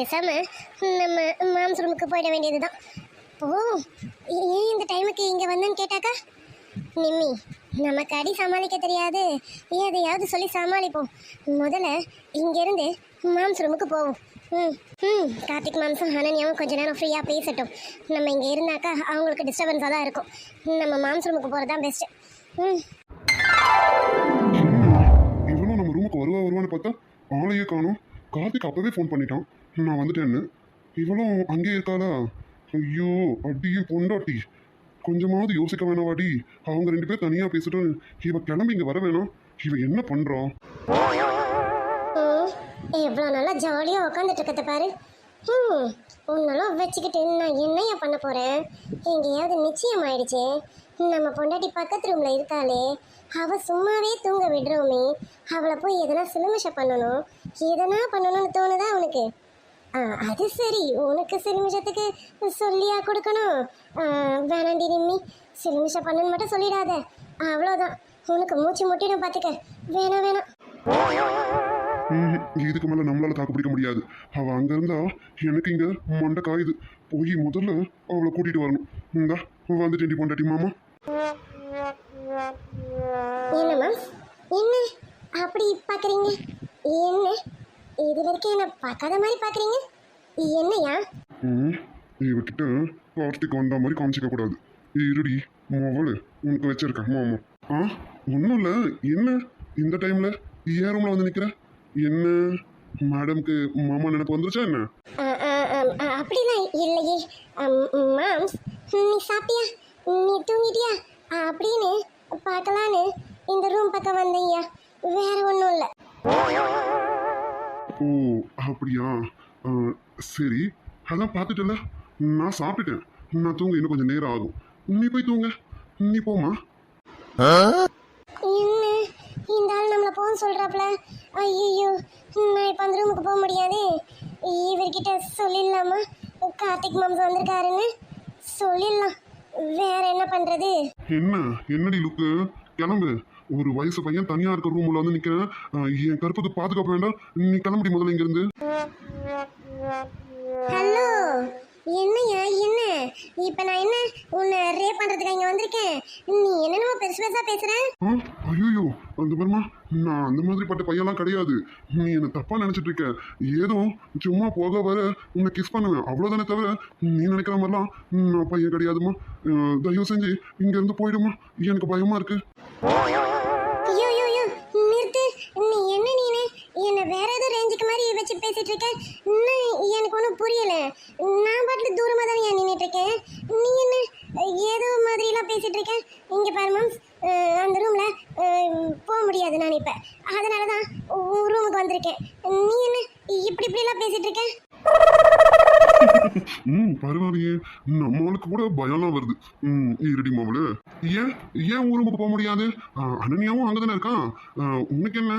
பேசாமல் நம்ம மாம்ஸ் ரூமுக்கு போயிட வேண்டியதுதான். ஓ ஏன் இந்த டைமுக்கு இங்கே வந்தேன்னு கேட்டாக்கா? நிம்மி நமக்கு அடி சமாளிக்க தெரியாது. எதையாவது சொல்லி சமாளிப்போம். முதல்ல இங்கேருந்து மாம்ஸ் ரூமுக்கு போவோம். ம் ம் கார்த்திக் மாம்சம் அனன்யாவும் கொஞ்ச நேரம் ஃப்ரீயாக பேசட்டும். நம்ம இங்கே இருந்தாக்கா அவங்களுக்கு டிஸ்டர்பன்ஸாக தான் இருக்கும். நம்ம மாம்ஸ் ரூமுக்கு போகிறது தான் பெஸ்ட்டு ம். இவனும் நம்ம ரூமுக்கு வருவா வருவான்னு பார்த்தா ஆளையே காணும். கார்த்திக் அப்போவே ஃபோன் பண்ணிட்டான். நான் வந்துட்டேன்னு. இவளும் அங்கே இருக்காளா? ஐயோ அடியே பொண்டாட்டி. கொஞ்சமாவது யோசிக்க வேணாவாடி அவங்க ரெண்டு பேர் தனியாக பேசிட்டு இவ கிளம்பி இங்கே வர வேணாம். இவ என்ன பண்ணுறோம் எவ்வளோ நல்லா ஜாலியாக உட்காந்துட்டு இருக்கத பாரு. ம் உன்னெல்லாம் வச்சுக்கிட்டு நான் என்னையா பண்ண போகிறேன் எங்கேயாவது நிச்சயம் ஆயிடுச்சே. நம்ம பொண்டாட்டி பக்கத்து ரூமில் இருக்காளே. அவள் சும்மாவே தூங்க விடுறோமே. அவளை போய் எதனா சிலுமிஷம் பண்ணணும். எதனா பண்ணணும்னு தோணுதா அவனுக்கு ஆ அது சரி. உனக்கு சிலுமிஷத்துக்கு சொல்லியா கொடுக்கணும்? வேணாண்டி நிம்மி. சிலுமிஷம் பண்ணணும்னு மட்டும் சொல்லிடாத. அவ்வளோதான் உனக்கு மூச்சு முட்டிடும் பார்த்துக்க வேணாம் வேணாம். இதுக்கு மேல நம்மளால தாக்கு பிடிக்க முடியாது. அவ அங்க இருந்தா எனக்கு இங்க மண்டை காயுது போய் முதல்ல அவளை கூட்டிட்டு வரணும். இந்தா வந்துட்டேன்டி பொண்டாட்டி மாமா. என்னம்மா என்ன? அப்படி பார்க்குறீங்க என்ன? இது வரைக்கும் என்ன பார்க்காத மாதிரி பார்க்குறீங்க? என்னையா? ம் இவகிட்ட கார்த்திக் வந்த மாதிரி காமிச்சிக்க கூடாது. இருடி மோவலு உனக்கு வச்சிருக்கேன் மாமா. ஆ ஒன்றும் இல்லை. என்ன? இந்த டைம்ல ஏன் ரூம்ல வந்து நிக்கிற? என்ன? மேடம்க்கு மாமா நினைப்பு வந்துருச்சா என்ன? அப்படிலாம் இல்லையே. மாம்ஸ் நீ சாப்பிட்டியா? நீ தூங்கிட்டியா? அப்படின்னு பார்க்கலான்னு இந்த ரூம் பக்கம் வந்தீங்க வேற ஒன்றும் இல்லை. ஓ அப்படியா? சரி அதான் பார்த்துட்டல நான் சாப்பிட்டுட்டேன். நான் தூங்க இன்னும் கொஞ்சம் நேரம் ஆகும். நீ போய் தூங்க. நீ போமா என்ன? இந்த ஆள் நம்மளை போக சொல்கிறாப்புல ஐயோ நான் இப்போ அந்த ரூமுக்கு போக முடியாது. இவர்கிட்ட சொல்லிடலாமா? கார்த்திக் மாம்ஸ் வந்திருக்காருன்னு. சொல்லிடலாம். வேற என்ன பண்ணுறது என்ன? என்னடி லுக்கு கிளம்பு. ஒரு வயசு பையன் தனியா இருக்க ரூம்ல வந்து நிக்கிறேன் என் கருப்புக்கு பாதுகாப்பு வேண்டாம். நீ கிளம்புடி முதல்ல இங்க இருந்து ஹலோ என்னய்யா என்ன? இப்போ நான் என்ன உன்னை ரேப் பண்ணுறதுக்கு இங்கே வந்திருக்கேன்? நீ என்னென்னமோ பெருசு பெருசாக பேசுகிற ஐயோ அந்த பரமா நான் அந்த மாதிரி பட்ட பையன்லாம் கிடையாது. நீ என்ன தப்பா நினைச்சிட்டு இருக்க. ஏதோ சும்மா போக வர உன்னை கிஸ் பண்ணுவேன். அவ்வளவுதானே தவிர நீ நினைக்கிற மாதிரிலாம் நான் பையன் கிடையாதுமா தயவு செஞ்சு இங்க இருந்து போயிடுமா எனக்கு பயமா இருக்கு. பேசிட்டு இருக்க. இன்னும் எனக்கு ஒன்றும் புரியல. நான் பாட்டுல தூரமாக தானே ஏன் நின்றுட்டு இருக்கேன் நீ என்ன ஏதோ மாதிரிலாம் பேசிட்டு இருக்க? இங்கே பாரு மேம் அந்த ரூமில் போக முடியாது நான் இப்போ. அதனால தான் ரூமுக்கு வந்திருக்கேன். நீ என்ன இப்படி இப்படிலாம் பேசிட்டு இருக்கேன் ம் பரவாயில்லையே. நம்மளுக்கு கூட பயம்லாம் வருது. ம் இருடி மாமலு ஏன் ஏன் ஊருக்கு போக முடியாது? அனன்யாவும் அங்கே தானே இருக்கான் உனக்கு என்ன?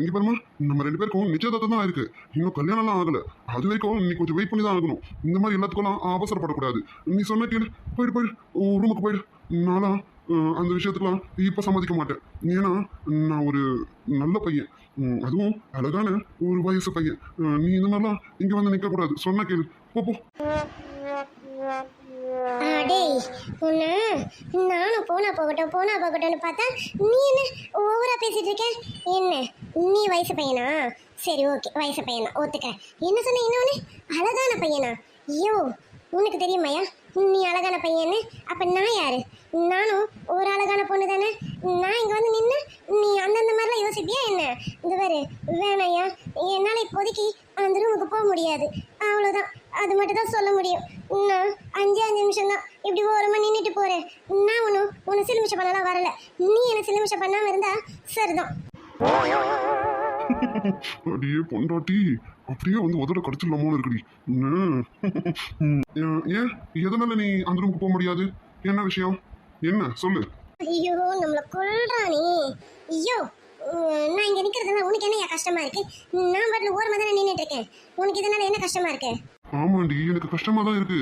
இங்க பாருமா நம்ம ரெண்டு பேருக்கும் நிச்சயதார்த்தம் தான் இருக்கு. இன்னும் கல்யாணம்லாம் ஆகல. அது வரைக்கும் நீ கொஞ்சம் வெயிட் பண்ணி தான் ஆகணும். இந்த மாதிரி எல்லாத்துக்கும் அவசரப்படக்கூடாது. நீ சொன்ன கேளு. போயிடு போயிடு ரூமுக்கு போயிடு நானும் அந்த விஷயத்துக்குலாம் இப்போ சம்மதிக்க மாட்டேன். ஏன்னா நான் ஒரு நல்ல பையன். அதுவும் அழகான ஒரு வயசு பையன். நீ இந்த மாதிரிலாம் இங்கே வந்து நிற்கக்கூடாது சொன்ன கேளு. போ. டேய் அடேய் உன்ன நானும் போனா போகட்டும் போனா போகட்டும்னு பார்த்தா நீ என்ன ஓவரா பேசிட்டு இருக்க? என்ன? நீ வயசு பையனா? சரி ஓகே வயசு பையனா ஒத்துக்கிறேன் என்ன சொன்ன இன்னொன்று அழகான பையனா? ஐயோ உனக்கு தெரியுமாயா நீ அழகான பையன்னு? அப்ப நான் யாரு? நானும் ஒரு அழகான பொண்ணு தானே? நான் இங்க வந்து நின்று நீ அந்தந்த மாதிரிலாம் யோசிப்பியா என்ன? இந்த பாரு வேணாயா என்னால் இப்போதைக்கு அந்த ரூமுக்கு போக முடியாது. அவ்வளோதான் அது மட்டும் தான் சொல்ல முடியும். நான் அஞ்சு அஞ்சு நிமிஷம் தான் இப்படி ஓரமாக நின்றுட்டு போகிறேன் நான் ஒன்றும் உன்னை சிலுமிஷம் பண்ணலாம் வரல. நீ என்னை சிலுமிஷம் பண்ணாமல் இருந்தா சரிதான். அடியே பொண்டாட்டி. அப்படியே வந்து உதட கடிச்சிடலாமோ இருக்குடி. ஏன், எதனால நீ அந்த ரூமுக்கு போக முடியாது? என்ன விஷயம்? என்ன? சொல்லு. ஐயோ நம்மளை கொல்றானே ஐயோ நான் இங்கே நிற்கிறதுனால உனக்கு என்னையா கஷ்டமா இருக்கு? நான் பாட்டில் ஓரமாக தானே நின்றுட்டு இருக்கேன். உனக்கு இதனால என்ன கஷ்டமா இருக்கு? ஆமாண்டி எனக்கு கஷ்டமா தான் இருக்கு.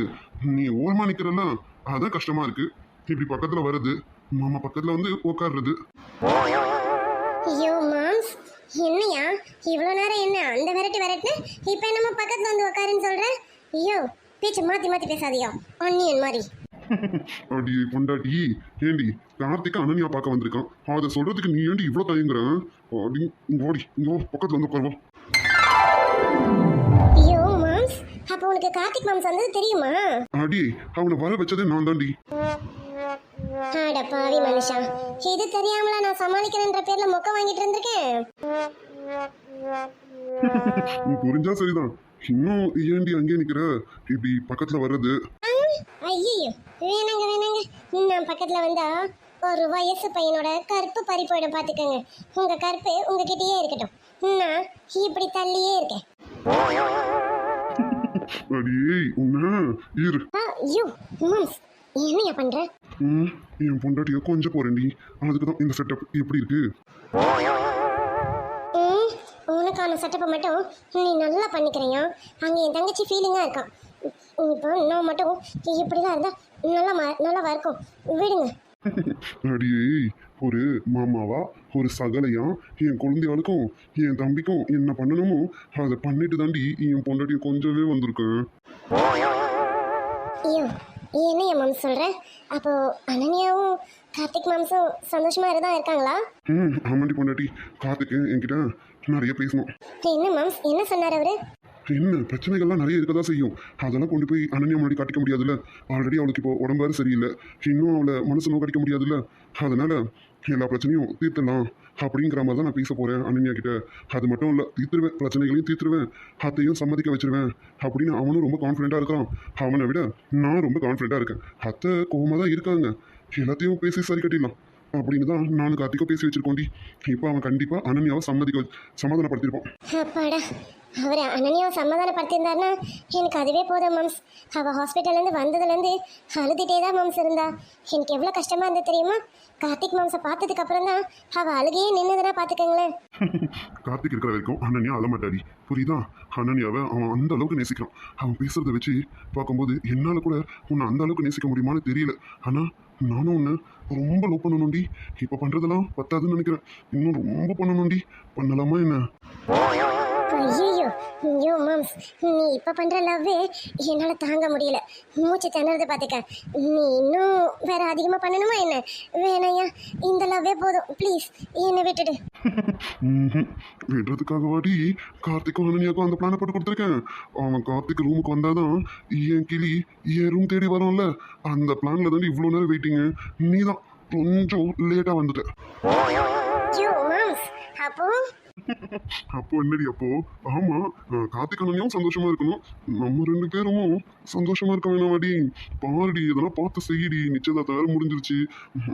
நீ ஓரமா நிக்கிறல்ல. அதான் கஷ்டமா இருக்கு. இப்படி பக்கத்துல வருது மாமா பக்கத்துல வந்து உட்காடுறது ஐயோ மாம்ஸ் என்னையா? இவ்வளோ நேரம் என்ன அந்த விரட்டு விரட்டு இப்போ என்னமோ பக்கத்தில் வந்து உட்காருன்னு சொல்ற? ஐயோ பேச்சு மாற்றி மாற்றி பேசாதியோ? அண்ணியன் மாதிரி. அடி கொண்டாட்டி ஏண்டி கார்த்திக் அனன்யா பார்க்க வந்திருக்கான். அதை சொல்றதுக்கு நீ ஏண்டி இவ்வளோ தயங்குற அடி இங்க ஓடி இங்க பக்கத்துல வந்து உட்காருவா ஐயோ மாம்ஸ் அப்போ உனக்கு கார்த்திக் மாம்ஸ் வந்தது தெரியுமா? அடி அவனை வர வச்சதே நான் தாண்டி. அட பாவி மனுஷா. இது தெரியாமலா நான் சமாளிக்கிறேன்ற பேர்ல மொக்க வாங்கிட்டு இருந்திருக்கேன்? நீ புரிஞ்சா சரிதான். இன்னும் ஏண்டி அங்கேயே நிக்கிற? இப்படி பக்கத்துல வர்றது. ஐயோ வேணாங்க வேணாங்க. நான் பக்கத்துல வந்தா ஒரு வயசு பையனோட கருப்பு பறி போயிடும் பாத்துக்கோங்க. உங்க கருப்பு உங்ககிட்டயே இருக்கட்டும். நான் இப்படி தள்ளியே இருக்கேன். அடியே உன்ன. இரு. ஐயோ மாம்ஸ் என்னையா பண்ற? ம், என் பொண்டாட்டிய கொஞ்சம் போறேன்டி அதுக்கு தான் இந்த செட்டப் எப்படி இருக்கு? உனக்கான செட்டப்பை மட்டும் நீ நல்லா பண்ணிக்கிறியா? அங்கே என் தங்கச்சி ஃபீலிங்காக இருக்கான் இப்போ நான் மட்டும் இப்படிலாம் இருந்தால் நல்லா மா நல்லாவா இருக்கும். விடுங்க. அடியே ஒரு மாமாவா ஒரு சகலையா? என் குழந்தைகளுக்கும் என் தம்பிக்கும் என்ன பண்ணணுமோ அதை பண்ணிட்டு தாண்டி என் பொண்டாட்டிய கொஞ்சவே வந்திருக்கேன் ஐயோ என்னையா மாம்ஸ் சொல்கிற அப்போ அனன்யாவும் கார்த்திக் மாம்ஸும் சந்தோஷமாக இருந்தா இருக்காங்களா? ம் ஆமாண்டி பொண்டாட்டி. கார்த்திக் என்கிட்ட நிறைய பேசணும். என்ன மாம்ஸ் என்ன சொன்னார் அவரு? என்ன பிரச்சனைகள்லாம் நிறைய இருக்கதா செய்யும். அதெல்லாம் கொண்டு போய் அனன்யா முன்னாடி காட்டிக்க முடியாதுல்ல? ஆல்ரெடி அவளுக்கு இப்போ உடம்பு சரியில்லை. இன்னும் அவளை மனசு நோக்கடிக்க முடியாதுல்ல? அதனால் எல்லா பிரச்சனையும் தீர்த்தலாம் அப்படிங்கிற மாதிரி தான் நான் பேச போகிறேன் அனன்யா கிட்ட. அது மட்டும் இல்லை தீர்த்துருவேன். பிரச்சனைகளையும் தீர்த்துருவேன். அத்தையும் சம்மதிக்க வச்சிருவேன் அப்படின்னு அவனும் ரொம்ப கான்ஃபிடென்ட்டாக இருக்கான். அவனை விட நான் ரொம்ப கான்ஃபிடென்ட்டாக இருக்கேன். அத்தை கோவமாக தான் இருக்காங்க. எல்லாத்தையும் பேசி சரி கட்டிடலாம் அப்படின்னு தான் நானும் கார்த்திகோ பேசி வச்சிருக்கோண்டி. இப்போ அவன் கண்டிப்பாக அனன்யாவை சம்மதிக்க வச்சு- சமாதானப்படுத்தியிருப்பான் அவர் அனனியாவை சமாதானப்படுத்தியிருந்தாருன்னா எனக்கு அதுவே போதும் மம்ஸ். அவள் ஹாஸ்பிட்டல்லேருந்து வந்ததுலேருந்து அழுதுகிட்டே தான் மம்ஸ் இருந்தா. எனக்கு எவ்வளோ கஷ்டமாக இருந்தது தெரியுமா? கார்த்திக் மாம்ஸை பார்த்ததுக்கு அப்புறம் தான் அவள் அழுகையே நின்றுதுன்னா பார்த்துக்கங்களேன். கார்த்திக் இருக்கிற வரைக்கும் அனன்யா அழமாட்டாடி புரியுதா? அனன்யாவை அவன் அந்த அளவுக்கு நேசிக்கிறான். அவன் பேசுறதை வச்சு பார்க்கும்போது என்னால் கூட உன்னை அந்த அளவுக்கு நேசிக்க முடியுமான்னு தெரியல. ஆனால் நானும் ஒன்று ரொம்ப லவ் பண்ணணும்டி. இப்போ பண்ணுறதெல்லாம் பத்தாதுன்னு நினைக்கிறேன். இன்னும் ரொம்ப பண்ணணும்டி. பண்ணலாமா என்ன? ஐயோ ஐயோ மாம்ஸ். நீ இப்போ பண்ணுற லவ்வே என்னால் தாங்க முடியல. மூச்சு திணறது பார்த்துக்க நீ இன்னும் வேற அதிகமாக பண்ணணுமா என்ன? வேணாயா? இந்த லவ்வே போதும். ப்ளீஸ் என்னை விட்டுடு. ம்ஹும். விடுறதுக்காகவாடி கார்த்திக்கும் அனன்யாக்கும் அந்த பிளானை போட்டு கொடுத்துருக்கேன். அவன் கார்த்திக் ரூமுக்கு வந்தாதான் என் கிளி என் ரூம் தேடி வரும்ல. அந்த பிளான்ல தாண்டி இவ்வளோ நேரம் வெயிட்டிங்க நீ தான் கொஞ்சம் லேட்டாக வந்துட்ட. அப்போ அப்போ என்னடி அப்போ? ஆமா அஹ், கார்த்திக் அண்ணனையும் சந்தோஷமா இருக்கணும். நம்ம ரெண்டு பேரும் சந்தோஷமா இருக்க வேணாமாடி. பாருடி இதெல்லாம் பார்த்து செய்யடி. நிச்சயதார்த்தம் வேற முடிஞ்சிருச்சு.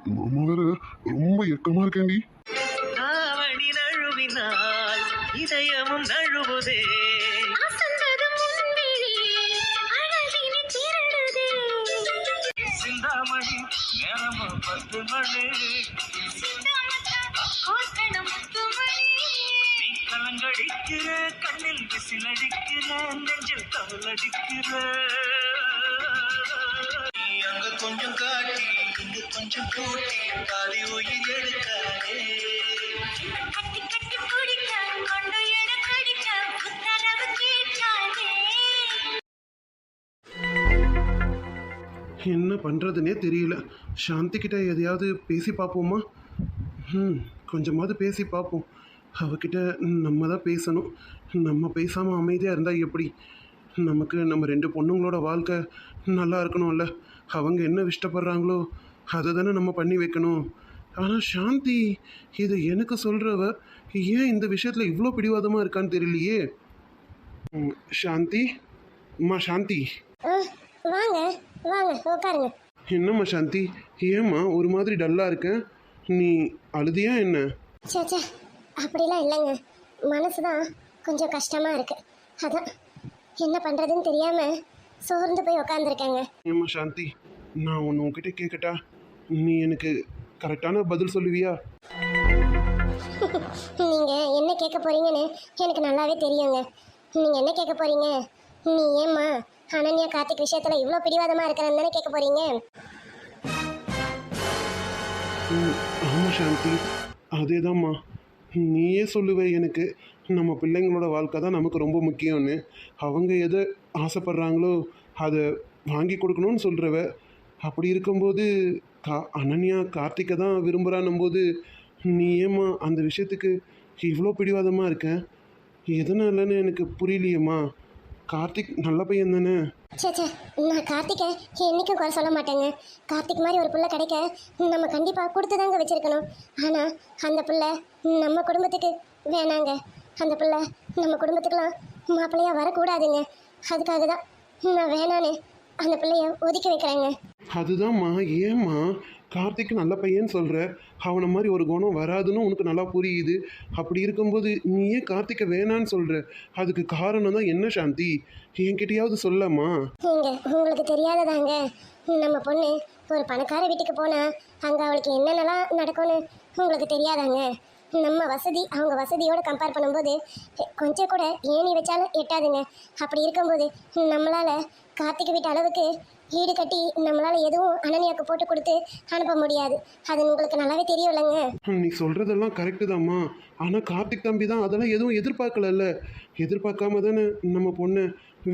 மாமா வேற ரொம்ப எக்கமா இருக்கேன்டி. இதயமும் நழுவுதே. சிந்தாமணி நேரமும் பத்து மணி. கலங்கடிக்கிற கண்ணில் விசில் அடிக்கிற நெஞ்சில் தவல் அடிக்கிற நீ அங்க கொஞ்சம் காட்டி இங்க கொஞ்சம் கூட்டி பாதி உயிர் எடுக்காதே. என்ன பண்ணுறதுனே தெரியல. சாந்தி கிட்ட எதையாவது பேசி பார்ப்போமா? ம் கொஞ்சமாவது பேசி பார்ப்போம். அவகிட்ட நம்ம தான் பேசணும். நம்ம பேசாமல் அமைதியாக இருந்தால் எப்படி? நமக்கு நம்ம ரெண்டு பொண்ணுங்களோட வாழ்க்கை நல்லா இருக்கணும்ல. அவங்க என்ன இஷ்டப்படுறாங்களோ அதை தானே நம்ம பண்ணி வைக்கணும். ஆனால் சாந்தி இது எனக்கு சொல்கிறவ ஏன் இந்த விஷயத்தில் இவ்வளோ பிடிவாதமாக இருக்கான்னு தெரியலையே? சாந்தி அம்மா சாந்தி. ஆ, வாங்க வாங்க உட்காருங்க என்னம்மா சாந்தி? ஏம்மா ஒரு மாதிரி டல்லாக இருக்க? நீ அழுதியா என்ன? அப்படிலாம் இல்லைங்க. மனசு தான் கொஞ்சம் கஷ்டமாக இருக்கு. அதான் என்ன பண்ணுறதுன்னு தெரியாமல் சோர்ந்து போய் உக்காந்துருக்கேங்க. ஏம்மா சாந்தி நான் ஒன்று உன்கிட்ட கேட்கட்டா நீ எனக்கு கரெக்டான பதில் சொல்லுவியா? நீங்கள் என்ன கேட்க போறீங்கன்னு எனக்கு நல்லாவே தெரியுங்க. நீங்கள் என்ன கேட்க போறீங்க? நீ ஏம்மா அனன்யா கார்த்திக் விஷயத்தில் இவ்வளோ பிடிவாதமாக இருக்கிறன்னு தானே கேட்க போறீங்க? ம், ஆமாம் சாந்தி. அதேதாம்மா. நீயே சொல்லுவ எனக்கு. நம்ம பிள்ளைங்களோட வாழ்க்கை தான் நமக்கு ரொம்ப முக்கியம்னு. அவங்க எதை ஆசைப்படுறாங்களோ அதை வாங்கி கொடுக்கணும்னு சொல்கிறவ அப்படி இருக்கும்போது கா அனன்யா கார்த்திகை தான் விரும்புகிறான்னும் போது நீ ஏம்மா அந்த விஷயத்துக்கு இவ்வளோ பிடிவாதமாக இருக்க? எதனாலன்னு எனக்கு புரியலையேம்மா. கார்த்திக் நல்ல பையன் தானே? சே சே நான் கார்த்திகை என்னைக்கும் குறை சொல்ல மாட்டேங்க. கார்த்திக் மாதிரி ஒரு புள்ள கிடைக்க நம்ம கண்டிப்பாக கொடுத்து தாங்க வச்சிருக்கணும். ஆனால் அந்த புள்ள நம்ம குடும்பத்துக்கு வேணாங்க. அந்த புள்ள நம்ம குடும்பத்துக்கெலாம் மாப்பிள்ளையா வரக்கூடாதுங்க. அதுக்காக தான் நான் வேணான்னு அந்த பிள்ளைய ஒதுக்கி வைக்கிறேங்க. அதுதான்மா ஏம்மா? கார்த்திக் நல்ல பையன் சொல்கிற அவனை மாதிரி ஒரு குணம் வராதுன்னு உனக்கு நல்லா புரியுது. அப்படி இருக்கும்போது நீ ஏன் கார்த்திகை வேணான்னு சொல்கிற அதுக்கு காரணம் தான் என்ன சாந்தி? என்கிட்டயாவது சொல்லம்மா. ஏங்க உங்களுக்கு தெரியாததாங்க. நம்ம பொண்ணு ஒரு பணக்கார வீட்டுக்கு போனா அங்கே அவளுக்கு என்னென்னலாம் நடக்கும்னு உங்களுக்கு தெரியாதாங்க? நம்ம வசதி அவங்க வசதியோட கம்பேர் பண்ணும்போது கொஞ்சம் கூட ஏணி வச்சாலும் எட்டாதுங்க. அப்படி இருக்கும்போது நம்மளால கார்த்திக் வீட்டு அளவுக்கு ஈடு கட்டி நம்மளால எதுவும் அனன்யாக்கு போட்டு கொடுத்து அனுப்ப முடியாது. அது உங்களுக்கு நல்லாவே தெரியும் இல்லைங்க நீ சொல்கிறதெல்லாம் கரெக்டு தாம்மா. ஆனால் கார்த்திக் தம்பி தான் அதெல்லாம் எதுவும் எதிர்பார்க்கலல்ல. எதிர்பார்க்காம தானே நம்ம பொண்ணை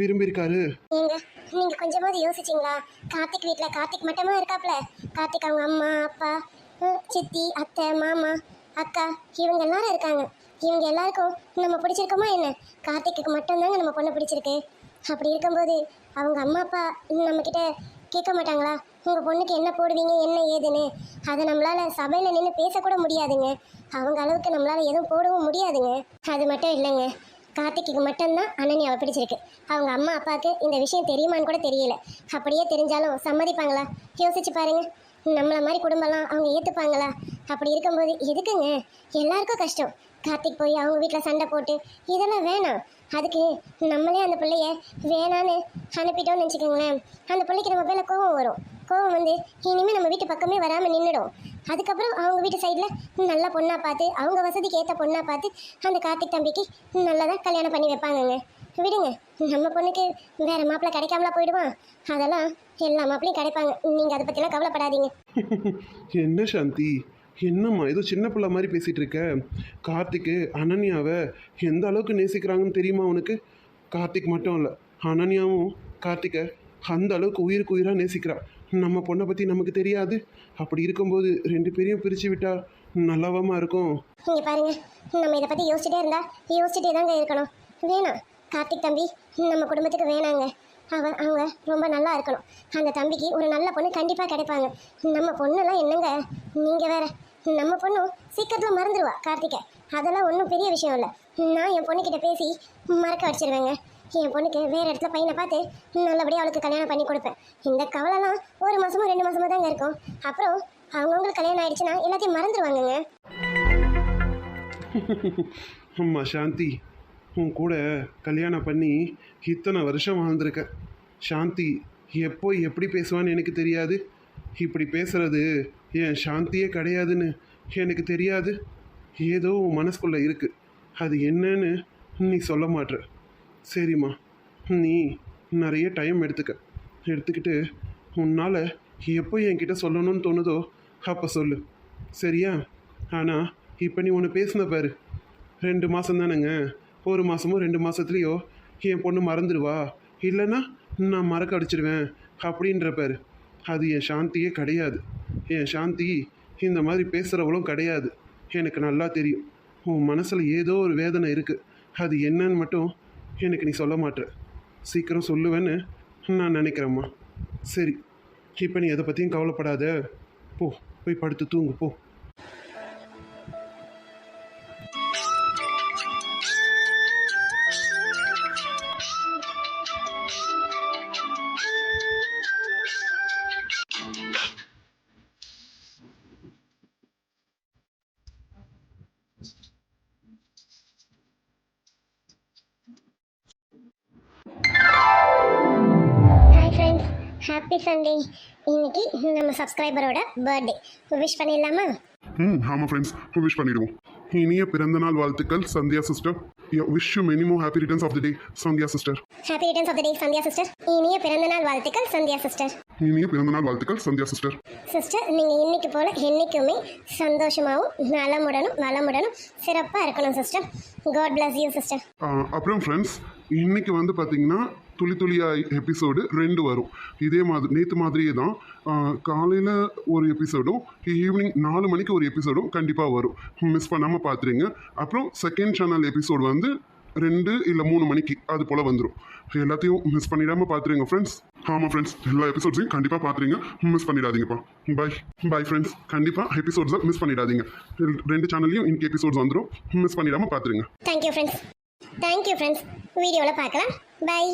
விரும்பியிருக்காரு. ஏங்க நீங்க கொஞ்சமாவது யோசிச்சிங்களா? கார்த்திக் வீட்ல கார்த்திக் மட்டுமா இருக்காப்ல? கார்த்திக் அவங்க அம்மா அப்பா சித்தி அத்தை மாமா அக்கா இவங்க எல்லாரும் இருக்காங்க. இவங்க எல்லாருக்கும் நம்ம பிடிச்சிருக்கோமா என்ன? கார்த்திக்கு மட்டும்தாங்க நம்ம பொண்ணு பிடிச்சிருக்கு. அப்படி இருக்கும்போது அவங்க அம்மா அப்பா நம்மக்கிட்ட கேட்க மாட்டாங்களா? உங்கள் பொண்ணுக்கு என்ன போடுவீங்க? என்ன ஏதுன்னு? அதை நம்மளால் சபையில் நின்று பேசக்கூட முடியாதுங்க. அவங்க அளவுக்கு நம்மளால் எதுவும் போடவும் முடியாதுங்க. அது மட்டும் இல்லைங்க. கார்த்திக்கு மட்டும்தான் அனன்யாவை பிடிச்சிருக்கு. அவங்க அம்மா அப்பாவுக்கு இந்த விஷயம் தெரியுமான்னு கூட தெரியல. அப்படியே தெரிஞ்சாலும் சம்மதிப்பாங்களா? யோசிச்சு பாருங்கள் நம்மளை மாதிரி குடும்பம்லாம் அவங்க ஏற்றுப்பாங்களா அப்படி இருக்கும்போது எதுக்குங்க? எல்லாருக்கும் கஷ்டம். கார்த்திக் போய் அவங்க வீட்டில் சண்டை போட்டு இதெல்லாம் வேணாம். அதுக்கு நம்மளே அந்த பிள்ளைய வேணான்னு அனுப்பிட்டோம்னு நினச்சிக்கோங்களேன் அந்த பிள்ளைக்கு நம்ம மேலே கோவம் வரும். கோவம் வந்து இனிமேல் நம்ம வீட்டு பக்கமே வராமல் நின்றுடும் அதுக்கப்புறம் அவங்க வீட்டு சைடில் நல்ல பொண்ணாக பார்த்து அவங்க வசதிக்கு ஏற்ற பொண்ணாக பார்த்து அந்த கார்த்திக் தம்பிக்கு நல்லதாக கல்யாணம் பண்ணி வைப்பாங்கங்க. விடுங்க. நம்ம பொண்ணுக்கு வேற மாப்பிள்ளை கிடைக்காமலா போயிடுவான் அதெல்லாம் எல்லா மாப்பிளையும் கிடைப்பாங்க. நீங்கள் அதை பற்றிலாம் கவலைப்படாதீங்க. என்ன சாந்தி? என்னம்மா ஏதோ சின்ன பிள்ளை மாதிரி பேசிகிட்டு இருக்க கார்த்திக்கு அனன்யாவை எந்த அளவுக்கு நேசிக்கிறாங்கன்னு தெரியுமா உனக்கு? கார்த்திக் மட்டும் இல்லை அனன்யாவும் கார்த்திகை அந்த அளவுக்கு உயிருக்கு உயிராக நேசிக்கிறா. நம்ம பொண்ணை பற்றி நமக்கு தெரியாது. அப்படி இருக்கும்போது ரெண்டு பேரையும் பிரித்து விட்டா நல்லாவாமா இருக்கும். இங்கே பாருங்க நம்ம இதை பற்றி யோசிச்சுட்டே இருந்தா யோசிச்சுட்டே தாங்க இருக்கணும். வேணாம் கார்த்திக் தம்பி நம்ம குடும்பத்துக்கு வேணாங்க. அவன் அவங்க ரொம்ப நல்லா இருக்கணும். அந்த தம்பிக்கு ஒரு நல்ல பொண்ணு கண்டிப்பாக கிடைப்பாங்க. நம்ம பொண்ணுலாம் என்னங்க? நீங்கள் வேற. நம்ம பொண்ணும் சீக்கிரத்தில் மறந்துடுவா கார்த்திகை அதெல்லாம் ஒன்றும் பெரிய விஷயம் இல்லை. நான் என் பொண்ணுக்கிட்ட பேசி மறக்க வச்சிருவேங்க. என் பொண்ணுக்கு வேறு இடத்துல பையனை பார்த்து நல்லபடியாக அவளுக்கு கல்யாணம் பண்ணி கொடுப்பேன். இந்த கவலைலாம் ஒரு மாதமும் ரெண்டு மாசமோ தாங்க இருக்கும். அப்புறம் அவங்கவுங்களுக்கு கல்யாணம் ஆயிடுச்சுன்னா எல்லாத்தையும் மறந்துடுவாங்கங்க அம்மா சாந்தி. உன் கூட கல்யாணம் பண்ணி இத்தனை வருஷம் வாழ்ந்திருக்க சாந்தி எப்போ எப்படி பேசுவான்னு எனக்கு தெரியாது. இப்படி பேசுறது என் சாந்தியே கிடையாதுன்னு எனக்கு தெரியாது. ஏதோ உன் மனசுக்குள்ளே இருக்கு. அது என்னன்னு நீ சொல்ல மாட்ற. சரிம்மா நீ நிறைய டைம் எடுத்துக்க. எடுத்துக்கிட்டு உன்னால் எப்போ என்கிட்ட சொல்லணும்னு தோணுதோ அப்போ சொல்லு. சரியா? ஆனால் இப்போ நீ ஒன்று பேசின பாரு. ரெண்டு மாதம் தானேங்க. ஒரு மாதமோ ரெண்டு மாதத்துலேயோ என் பொண்ணு மறந்துடுவா. இல்லைன்னா நான் மறக்க அடிச்சிடுவேன் அப்படின்ற அது என் சாந்தியே கிடையாது. என் சாந்தி இந்த மாதிரி பேசுகிறவளும் கிடையாது. எனக்கு நல்லா தெரியும். உன் மனசில் ஏதோ ஒரு வேதனை இருக்குது அது என்னன்னு மட்டும் எனக்கு நீ சொல்ல மாட்ற சீக்கிரம் சொல்லுவேன்னு நான் நினைக்கிறேம்மா. சரி இப்போ நீ எதை பற்றியும் கவலைப்படாத. போ போய் படுத்து தூங்கு போ. ஹாப்பி சண்டே இன்னைக்கு நம்ம சப்ஸ்கிரைபரோட பர்த்டே விஷ் பண்ணிடலாமா? ம் ஆமாம் ஃப்ரெண்ட்ஸ் விஷ் பண்ணிடுவோம். இனிய பிறந்த நாள் வாழ்த்துக்கள் Sandhya sister wish you many more happy returns of the day Sandhya sister happy returns of the day Sandhya sister இனிய பிறந்த நாள் வாழ்த்துக்கள் சந்தியா சிஸ்டர் இனிய பிறந்தநாள் வாழ்த்துக்கள் சந்தியா சிஸ்டர் சிஸ்டர் நீங்கள் இன்னைக்கு போல் என்றைக்குமே சந்தோஷமாகவும் நலமுடனும் வளமுடனும் சிறப்பாக இருக்கணும் sister God bless you sister அப்புறம் ஃப்ரெண்ட்ஸ் இன்னைக்கு வந்து பார்த்தீங்கன்னா துளி துளியாக எபிசோடு ரெண்டு வரும். இதே மாதிரி நேற்று மாதிரியே தான் காலையில் ஒரு எபிசோடும் ஈவினிங் நாலு மணிக்கு ஒரு எபிசோடும் கண்டிப்பாக வரும். மிஸ் பண்ணாமல் பார்த்துருங்க அப்புறம் செகண்ட் சேனல் எபிசோடு வந்து ரெண்டு இல்லை மூணு மணிக்கு அது போல் வந்துடும் எல்லாத்தையும் மிஸ் பண்ணிடாமல் பார்த்துருங்க ஃப்ரெண்ட்ஸ் ஆமாம் ஃப்ரெண்ட்ஸ் எல்லா எபிசோட்ஸையும் கண்டிப்பாக பார்த்துருங்க மிஸ் பண்ணிடாதீங்கப்பா. பாய் பாய் ஃப்ரெண்ட்ஸ் கண்டிப்பாக எபிசோட்ஸை மிஸ் பண்ணிடாதீங்க. ரெண்டு சேனல்லையும் இன்னைக்கு எபிசோட்ஸ் வந்துடும் மிஸ் பண்ணிடாமல் பார்த்துருங்க தேங்க்யூ ஃப்ரெண்ட்ஸ் தேங்க்யூ ஃப்ரெண்ட்ஸ் வீடியோவில் பார்க்கலாம் பாய்